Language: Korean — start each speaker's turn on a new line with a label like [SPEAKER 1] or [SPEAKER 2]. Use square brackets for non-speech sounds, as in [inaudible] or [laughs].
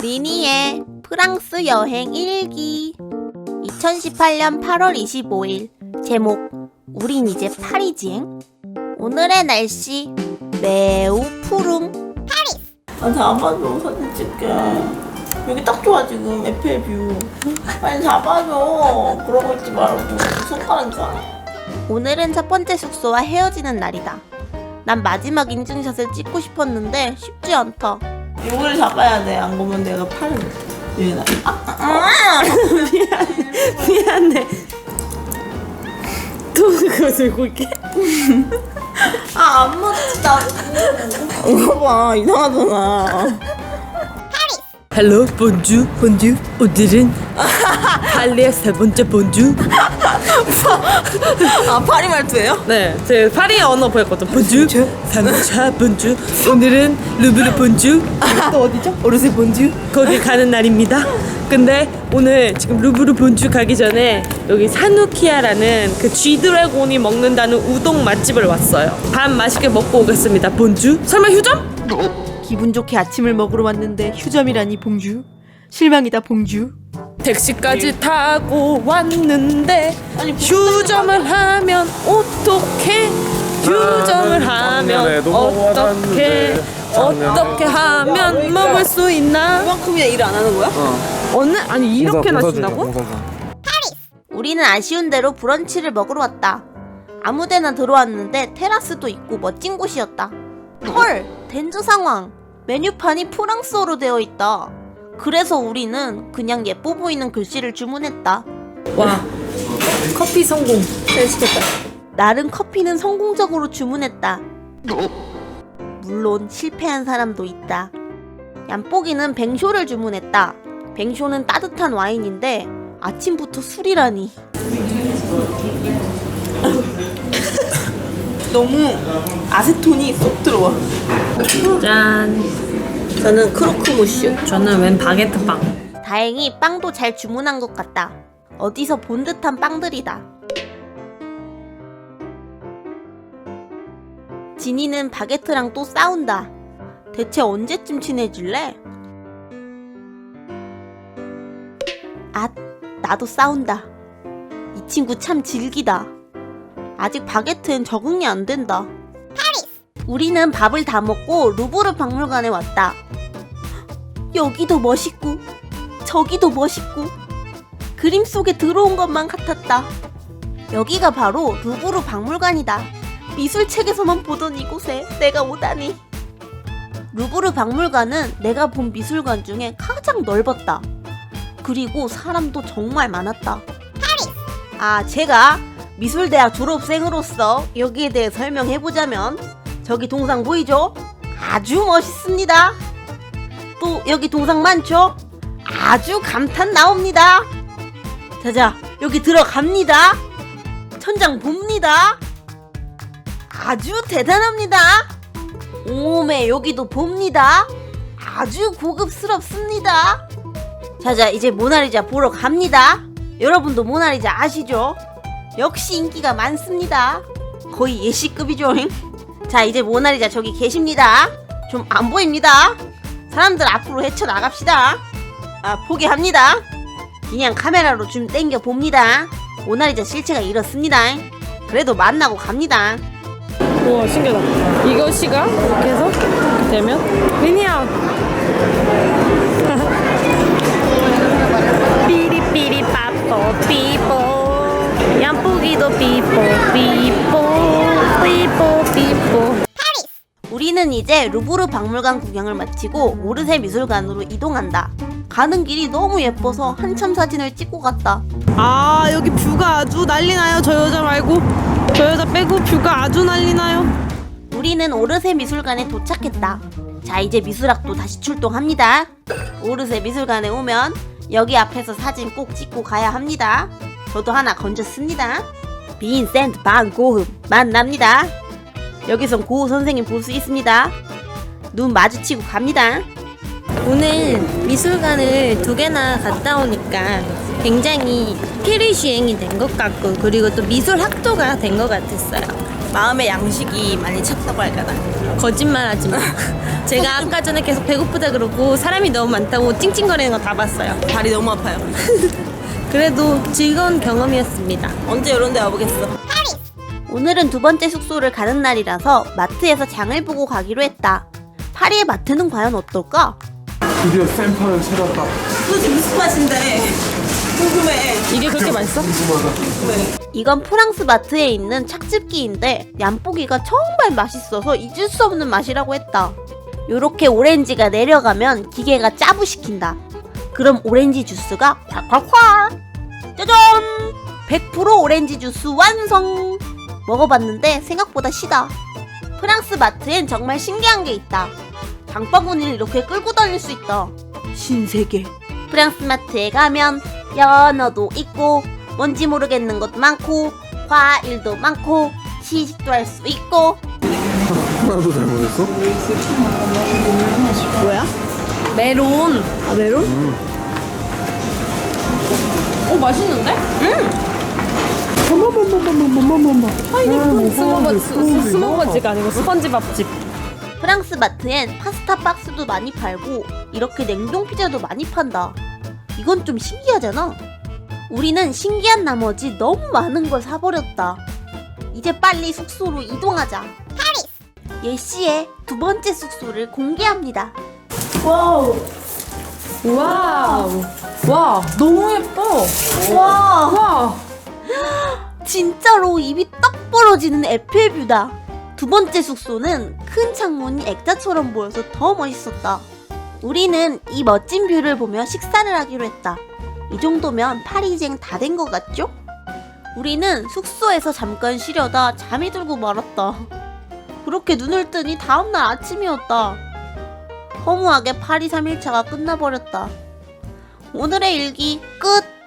[SPEAKER 1] 리니의 프랑스 여행 일기. 2018년 8월 25일. 제목 우린 이제 파리지행? 오늘의 날씨 매우 푸릉
[SPEAKER 2] 아 잡아줘 사진 찍게. 여기 딱 좋아 지금. 에펠 뷰. 빨리 잡아줘. 그러고 있지 말고 손가락 이상해
[SPEAKER 1] 오늘은 첫 번째 숙소와 헤어지는 날이다. 난 마지막 인증샷을 찍고 싶었는데 쉽지 않다
[SPEAKER 2] 이걸 잡아야 돼안 그러면 내가 팔을 여기다 아, 아, [laughs] 미안 미안해. 또 그거 들고 있게. 아 안 맞지 나도 이거 봐 이상하잖아.
[SPEAKER 3] 헬로 본주 본주 오늘은 팔리의 세 번째 본주
[SPEAKER 2] 아 파리 말투예요?
[SPEAKER 3] 네, 제 파리 언어 보였거든. 본주 3차 본주. 오늘은 루브르 본주. 또 어디죠? 오르세 본주? 거기 가는 날입니다. 근데 오늘 지금 루브르 본주 가기 전에 여기 사누키아라는 그 쥐드래곤이 먹는다는 우동 맛집을 왔어요. 밥 맛있게 먹고 오겠습니다. 본주? 설마 휴점?
[SPEAKER 4] 기분 좋게 아침을 먹으러 왔는데 휴점이라니 봉주? 실망이다 봉주
[SPEAKER 3] 택시까지 타고 왔는데
[SPEAKER 2] 아니,
[SPEAKER 3] 휴점을 하면 어떻게 휴점을 하면 어떻게 어떻게 하면 먹을 수 있나
[SPEAKER 2] 이만큼이나 일안 하는 거야?
[SPEAKER 3] 어느 아니 이렇게나 준다고?
[SPEAKER 1] 우리는 아쉬운 대로 브런치를 먹으러 왔다. 아무데나 들어왔는데 테라스도 있고 멋진 곳이었다. 헐, 덴즈 상황. 메뉴판이 프랑스어로 되어 있다. 그래서 우리는 그냥 예뻐 보이는 글씨를 주문했다.
[SPEAKER 3] 와 커피 성공
[SPEAKER 1] 나름 커피는 성공적으로 주문했다. 물론 실패한 사람도 있다. 얌뽀기는 뱅쇼를 주문했다. 뱅쇼는 따뜻한 와인인데 아침부터 술이라니.
[SPEAKER 2] 너무 아세톤이 쏙 들어와
[SPEAKER 3] 짠
[SPEAKER 2] 저는 크로크 무슈
[SPEAKER 3] 저는 웬 바게트 빵
[SPEAKER 1] 다행히 빵도 잘 주문한 것 같다. 어디서 본 듯한 빵들이다. 진이는 바게트랑 또 싸운다. 대체 언제쯤 친해질래? 아, 나도 싸운다. 이 친구 참 질기다. 아직 바게트엔 적응이 안 된다. 우리는 밥을 다 먹고 루브르 박물관에 왔다. 여기도 멋있고 저기도 멋있고 그림 속에 들어온 것만 같았다. 여기가 바로 루브르 박물관이다. 미술책에서만 보던 이곳에 내가 오다니. 루브르 박물관은 내가 본 미술관 중에 가장 넓었다. 그리고 사람도 정말 많았다. 아, 제가 미술대학 졸업생으로서 여기에 대해 설명해보자면 저기 동상 보이죠? 아주 멋있습니다. 또 여기 동상 많죠? 아주 감탄 나옵니다. 자자, 여기 들어갑니다. 천장 봅니다. 아주 대단합니다. 오메, 여기도 봅니다. 아주 고급스럽습니다. 자자, 이제 모나리자 보러 갑니다. 여러분도 모나리자 아시죠? 역시 인기가 많습니다. 거의 예시급이죠. 자, 이제 모나리자 저기 계십니다. 좀 안 보입니다. 사람들 앞으로 헤쳐나갑시다. 아, 포기합니다. 그냥 카메라로 좀 땡겨 봅니다. 모나리자 실체가 이렇습니다. 그래도 만나고 갑니다.
[SPEAKER 3] 우와 신기하다 이렇게 해서 이렇게 되면 미니야 [laughs]
[SPEAKER 1] 삐리삐리 빠뽀 삐뽀 양뽀기도 삐뽀 삐뽀 삐뽀 삐뽀 우리는 이제 루브르 박물관 구경을 마치고 오르세 미술관으로 이동한다. 가는 길이 너무 예뻐서 한참 사진을 찍고 갔다.
[SPEAKER 4] 아 여기 뷰가 아주 난리 나요 저 여자 말고 저 여자 빼고 뷰가 아주 난리 나요
[SPEAKER 1] 우리는 오르세 미술관에 도착했다. 자, 이제 미술학도 다시 출동합니다. 오르세 미술관에 오면 여기 앞에서 사진 꼭 찍고 가야 합니다. 저도 하나 건졌습니다. 빈센트 반 고흐 만납니다. 여기선 고흐 선생님 볼 수 있습니다. 눈 마주치고 갑니다. 오늘 미술관을 두 개나 갔다 오니까 굉장히 페리 주행이 된 것 같고 그리고 또 미술 학도가 된 것 같았어요.
[SPEAKER 2] 마음의 양식이 많이 찼다고 할까나.
[SPEAKER 4] 거짓말하지 마. [laughs] 제가 아까 전에 계속 배고프다 그러고 사람이 너무 많다고 찡찡거리는 거 다 봤어요.
[SPEAKER 2] 다리 너무 아파요. [laughs]
[SPEAKER 4] 그래도 즐거운 경험이었습니다.
[SPEAKER 2] 언제 이런 데 와보겠어.
[SPEAKER 1] 오늘은 두 번째 숙소를 가는 날이라서 마트에서 장을 보고 가기로 했다. 파리의 마트는 과연 어떨까?
[SPEAKER 5] 드디어 샘판을 찾았다.
[SPEAKER 2] 도대체 무슨 맛인데? 궁금해.
[SPEAKER 4] 이게 그렇게 맛있어?
[SPEAKER 1] 이건 프랑스 마트에 있는 착즙기인데 얌뽀기가 정말 맛있어서 잊을 수 없는 맛이라고 했다. 요렇게 오렌지가 내려가면 기계가 짜부시킨다. 그럼 오렌지 주스가 콸콸콸! 짜잔! 100% 오렌지 주스 완성! 먹어봤는데 생각보다 시다. 프랑스 마트엔 정말 신기한 게 있다. 장바구니를 이렇게 끌고 다닐 수 있다. 신세계. 프랑스 마트에 가면 연어도 있고 뭔지 모르겠는 것도 많고 과일도 많고 시식도 할 수 있고
[SPEAKER 5] 하나도 잘못했어?
[SPEAKER 4] 메론. 아 메론? 오 맛있는데? 스모버지가 아니고 스펀지밥집.
[SPEAKER 1] 프랑스 마트엔 파스타 박스도 많이 팔고 이렇게 냉동 피자도 많이 판다. 이건 좀 신기하잖아. 우리는 신기한 나머지 너무 많은 걸 사버렸다. 이제 빨리 숙소로 이동하자. 파리스! 예시의 두 번째 숙소를 공개합니다.
[SPEAKER 2] 와우.
[SPEAKER 4] 와우. 와 너무 예뻐.
[SPEAKER 2] 와.
[SPEAKER 4] 와. [gasps]
[SPEAKER 1] 진짜로 입이 떡 벌어지는 에펠뷰다. 두 번째 숙소는 큰 창문이 액자처럼 보여서 더 멋있었다. 우리는 이 멋진 뷰를 보며 식사를 하기로 했다. 이 정도면 파리쟁 다 된 것 같죠? 우리는 숙소에서 잠깐 쉬려다 잠이 들고 말았다. 그렇게 눈을 뜨니 다음날 아침이었다. 허무하게 파리 3일차가 끝나버렸다. 오늘의 일기 끝!